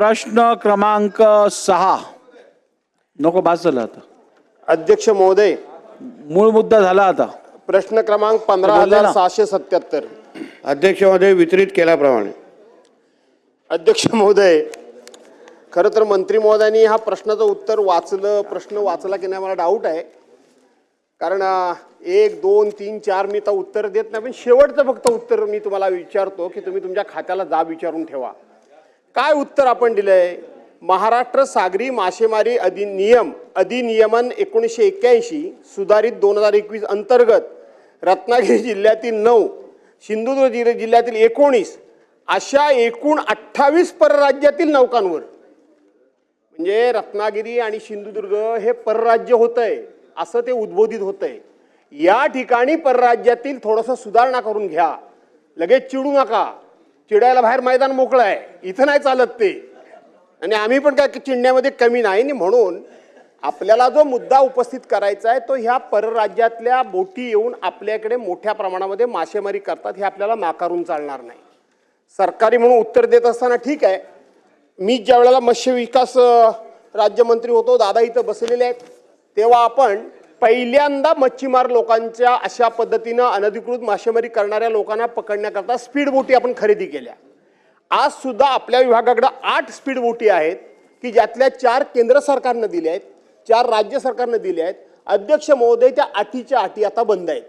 प्रश्न क्रमांक सहा. नको बास झालं आता. अध्यक्ष महोदय. मूळ मुद्दा झाला आता. प्रश्न क्रमांक पंधरा हजार ना. सहाशे सत्याहत्तर. अध्यक्ष महोदय वितरित केल्याप्रमाणे. अध्यक्ष महोदय खरं तर मंत्री महोदयांनी हा प्रश्नाचं उत्तर वाचलं प्रश्न वाचला की नाही मला डाऊट आहे. कारण अं, एक दोन तीन चार मी तर उत्तर देत नाही पण शेवटचं फक्त उत्तर मी तुम्हाला विचारतो की तुम्ही तुमच्या खात्याला जाब विचारून ठेवा. काय उत्तर आपण दिलंय? महाराष्ट्र सागरी मासेमारी अधिनियम अधिनियमन एकोणीसशे एक्क्याऐंशी सुधारित दोन हजार एकवीस अंतर्गत रत्नागिरी जिल्ह्यातील नऊ सिंधुदुर्ग जिल्ह्या जिल्ह्यातील एकोणीस अशा एकूण अठ्ठावीस परराज्यातील नौकांवर. म्हणजे रत्नागिरी आणि सिंधुदुर्ग हे परराज्य होतं आहे असं ते उद्बोधित होतं आहे या ठिकाणी परराज्यातील थोडंसं सुधारणा करून घ्या. लगेच चिडू नका. चिडायला बाहेर मैदान मोकळं आहे. इथं नाही चालत ते. आणि आम्ही पण काय चिडण्यामध्ये कमी नाही आणि म्हणून आपल्याला जो मुद्दा उपस्थित करायचा आहे तो ह्या परराज्यातल्या बोटी येऊन आपल्याकडे मोठ्या प्रमाणामध्ये मासेमारी करतात हे आपल्याला नाकारून चालणार नाही. सरकारी म्हणून उत्तर देत असताना ठीक आहे. मी ज्या वेळेला मत्स्य विकास राज्यमंत्री होतो दादा इथं बसलेले आहेत तेव्हा आपण पहिल्यांदा मच्छीमार लोकांच्या अशा पद्धतीनं अनधिकृत मासेमारी करणाऱ्या लोकांना पकडण्याकरता स्पीड बोटी आपण खरेदी केल्या. आज सुद्धा आपल्या विभागाकडं आठ स्पीड बोटी आहेत की ज्यातल्या चार केंद्र सरकारनं दिल्या आहेत चार राज्य सरकारनं दिल्या आहेत. अध्यक्ष महोदय त्या अटीच्या अटी आता बंद आहेत.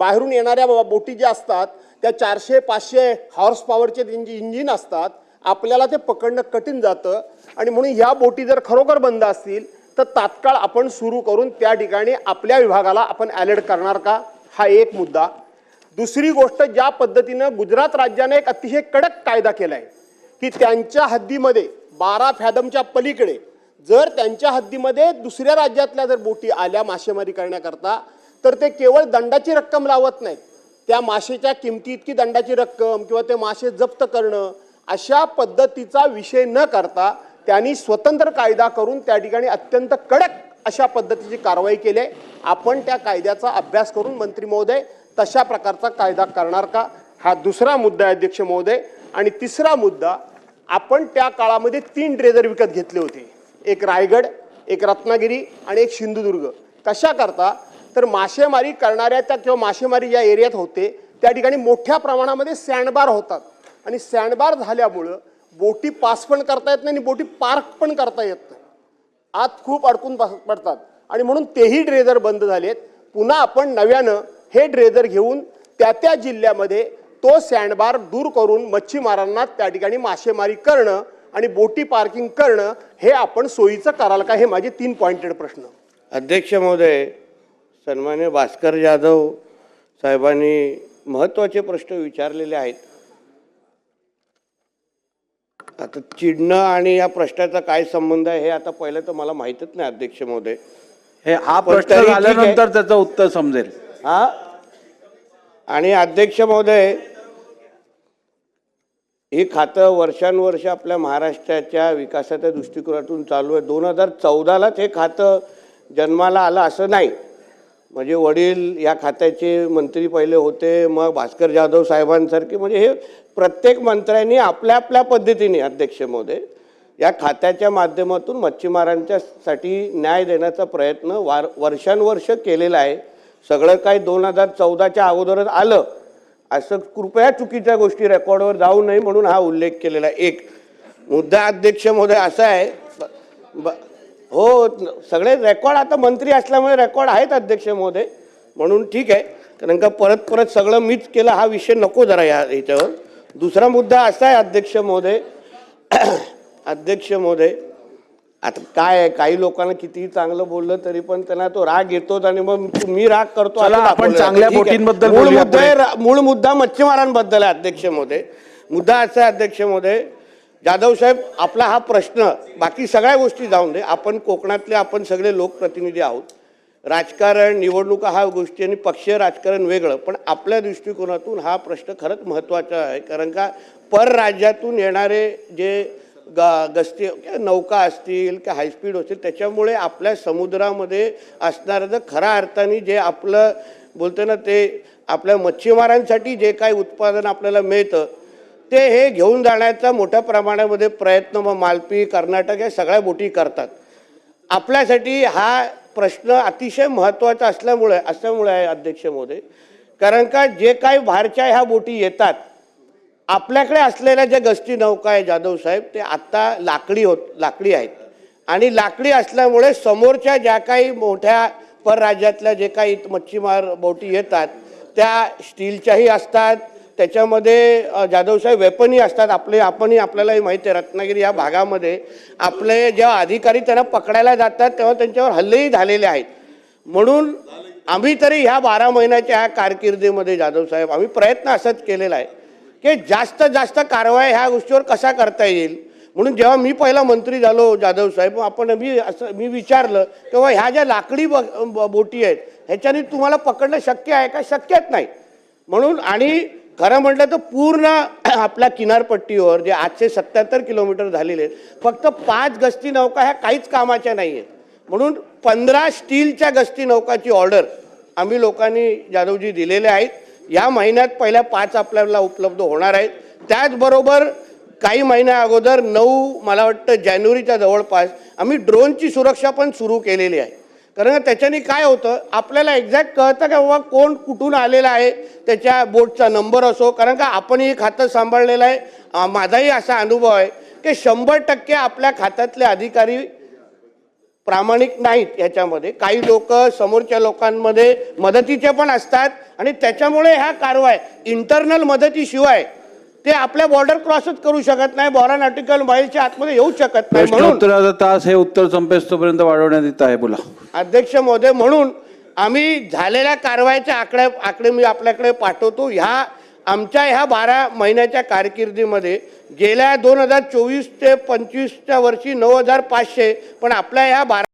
बाहेरून येणाऱ्या बोटी ज्या असतात त्या चारशे पाचशे हॉर्स पॉवरचे त्यांची इंजिन असतात आपल्याला ते पकडणं कठीण जातं. आणि म्हणून ह्या बोटी जर खरोखर बंद असतील तर तात्काळ आपण सुरू करून त्या ठिकाणी आपल्या विभागाला आपण अलर्ट करणार का? हा एक मुद्दा. दुसरी गोष्ट ज्या पद्धतीनं गुजरात राज्याने एक अतिशय कडक कायदा केला आहे की त्यांच्या हद्दीमध्ये बारा फॅदमच्या पलीकडे जर त्यांच्या हद्दीमध्ये दुसऱ्या राज्यातल्या जर बोटी आल्या मासेमारी करण्याकरता तर ते केवळ दंडाची रक्कम लावत नाहीत. त्या मासेच्या किमती इतकी दंडाची रक्कम किंवा ते मासे जप्त करणं अशा पद्धतीचा विषय न करता त्यांनी स्वतंत्र कायदा करून त्या ठिकाणी अत्यंत कडक अशा पद्धतीची कारवाई केली आहे. आपण त्या कायद्याचा अभ्यास करून मंत्री महोदय तशा प्रकारचा कायदा करणार का? हा दुसरा मुद्दा आहे अध्यक्ष महोदय. आणि तिसरा मुद्दा आपण त्या काळामध्ये तीन ड्रेजर विकत घेतले होते. एक रायगड एक रत्नागिरी आणि एक सिंधुदुर्ग. कशाकरता तर मासेमारी करणाऱ्या त्या किंवा मासेमारी ज्या एरियात होते त्या ठिकाणी मोठ्या प्रमाणामध्ये सँडबार होतात. आणि सँडबार झाल्यामुळं बोटी पास पण करता येत नाही आणि बोटी पार्क पण करता येत नाही. आत खूप अडकून बस- पडतात. आणि म्हणून तेही ड्रेजर बंद झालेत. पुन्हा आपण नव्यानं हे ड्रेजर घेऊन त्या त्या जिल्ह्यामध्ये तो सँडबार दूर करून मच्छीमारांना त्या ठिकाणी मासेमारी करणं आणि बोटी पार्किंग करणं हे आपण सोयीचं कराल का? हे माझे तीन पॉइंटेड प्रश्न. अध्यक्ष महोदय सन्मान्य भास्कर जाधव साहेबांनी महत्त्वाचे प्रश्न विचारलेले आहेत. आता चिडणं आणि या प्रश्नाचा काय संबंध आहे हे आता पहिलं तर मला माहीतच नाही अध्यक्ष महोदय. हे हा पण प्रश्न तरी ठीक आहे. झाल्यानंतर त्याचं उत्तर समजेल. हा? आणि अध्यक्ष महोदय हे खातं वर्षानुवर्ष आपल्या महाराष्ट्राच्या विकासाच्या दृष्टिकोनातून चालू आहे. दोन हजार चौदालाच हे खातं जन्माला आलं असं नाही. म्हणजे वडील या खात्याचे मंत्री पहिले होते मग भास्कर जाधव साहेबांसारखे. म्हणजे हे प्रत्येक मंत्र्यांनी आपल्या आपल्या पद्धतीने अध्यक्ष महोदय या खात्याच्या माध्यमातून मच्छीमारांच्यासाठी न्याय देण्याचा प्रयत्न वार वर्षानुवर्ष केलेला आहे. सगळं काही दोन हजार चौदाच्या अगोदरच आलं. असं कृपया चुकीच्या गोष्टी रेकॉर्डवर जाऊ नये म्हणून हा उल्लेख केलेला आहे. एक मुद्दा अध्यक्ष महोदय असा आहे ब- ब- हो सगळे रेकॉर्ड आता मंत्री असल्यामुळे रेकॉर्ड आहेत अध्यक्ष महोदय म्हणून ठीक आहे. कारण का परत परत सगळं मीच केलं हा विषय नको जरा या ह्याच्यावर दुसरा मुद्दा असा आहे अध्यक्ष महोदय अध्यक्ष महोदय आता काय आहे काही लोकांना कितीही चांगलं बोललं तरी पण त्यांना तो राग येतोच आणि मग मी राग करतो चला, असं आपण दाखवलं चांगल्या जातं. ठीक आहे. बोटींबद्दल मूळ बोलूया मुद्दा पुढे. आहे रा- मूळ मुद्दा मच्छीमारांबद्दल आहे अध्यक्ष महोदय मुद्दा असा आहे अध्यक्ष महोदय जाधव साहेब आपला हा प्रश्न बाकी सगळ्या गोष्टी जाऊन दे आपण कोकणातले आपण सगळे लोकप्रतिनिधी आहोत राजकारण निवडणुका हा गोष्टी आणि पक्षीय राजकारण वेगळं. पण आपल्या दृष्टिकोनातून हा प्रश्न खरंच महत्त्वाचा आहे. कारण का परराज्यातून येणारे जे ग गस्ती नौका असतील किंवा हायस्पीड असतील त्याच्यामुळे आपल्या समुद्रामध्ये असणारं जर खऱ्या अर्थाने जे आपलं बोलतं ना ते आपल्या मच्छीमारांसाठी जे काही उत्पादन आपल्याला मिळतं ते हे घेऊन जाण्याचा मोठ्या प्रमाणामध्ये प्रयत्न मग मालपी कर्नाटक या सगळ्या बोटी करतात. आपल्यासाठी हा प्रश्न अतिशय महत्त्वाचा असल्यामुळे असल्यामुळे आहे अध्यक्ष महोदय कारण का जे काही बाहेरच्या ह्या बोटी येतात आपल्याकडे असलेल्या ज्या गस्ती नौका आहे जाधव साहेब ते आत्ता लाकडी होत लाकडी आहेत. आणि लाकडी असल्यामुळे समोरच्या ज्या काही मोठ्या परराज्यातल्या जे काही मच्छीमार बोटी येतात त्या स्टीलच्याही असतात त्याच्यामध्ये जाधवशाही वेपनी वेपनही असतात. आपले आपणही आपल्यालाही माहिती आहे रत्नागिरी या भागामध्ये आपले जेव्हा अधिकारी त्यांना पकडायला जातात तेव्हा त्यांच्यावर हल्लेही झालेले आहेत. म्हणून आम्ही तरी ह्या बारा महिन्याच्या ह्या कारकिर्दीमध्ये जाधवसाहेब आम्ही प्रयत्न असाच केलेला आहे की जास्त जास्त कारवाई ह्या गोष्टीवर कसा करता येईल? म्हणून जेव्हा मी पहिला मंत्री झालो जाधवसाहेब आपण मी असं मी विचारलं तेव्हा ह्या ज्या लाकडी ब ब- बोटी आहेत ह्याच्याने तुम्हाला पकडणं शक्य आहे का? शक्यच नाही. म्हणून आणि खरं म्हटलं तर पूर्ण आपल्या किनारपट्टीवर जे आठशे सत्याहत्तर किलोमीटर झालेले आहेत फक्त पाच गस्ती नौका ह्या काहीच कामाच्या नाही आहेत. म्हणून पंधरा स्टीलच्या गस्ती नौकाची ऑर्डर आम्ही लोकांनी जाधवजी दिलेले आहेत. या महिन्यात पहिल्या पाच आपल्याला उपलब्ध होणार आहेत. त्याचबरोबर काही महिन्या अगोदर नऊ मला वाटतं जानेवारीच्या जवळपास आम्ही ड्रोनची सुरक्षा पण सुरू केलेली आहे. कारण त्याच्याने काय होतं आपल्याला एक्झॅक्ट कळतं का बाबा कोण कुठून आलेला आहे त्याच्या बोटचा नंबर असो कारण का आपणही खातं सांभाळलेलं आहे. माझाही असा अनुभव आहे की शंभर टक्के आपल्या खात्यातले अधिकारी प्रामाणिक नाहीत याच्यामध्ये. काही लोक समोरच्या लोकांमध्ये मदतीचे पण असतात आणि त्याच्यामुळे ह्या कारवाई इंटरनल मदतीशिवाय ते आपल्या बॉर्डर क्रॉसच करू शकत नाही बॉर्डर नाटिकल माईलच्या आतमध्ये येऊ शकत नाही म्हणून. तास हे उत्तर संपेस्तोपर्यंत वाढवण्यात येत आहे बोला. अध्यक्ष महोदय म्हणून आम्ही झालेल्या कारवाईचे आकडे आकडे मी आपल्याकडे पाठवतो. ह्या आमच्या ह्या बारा महिन्याच्या कारकिर्दीमध्ये गेल्या दोन हजार चोवीस ते पंचवीसच्या वर्षी नऊ हजार पाचशे पण आपल्या ह्या बारा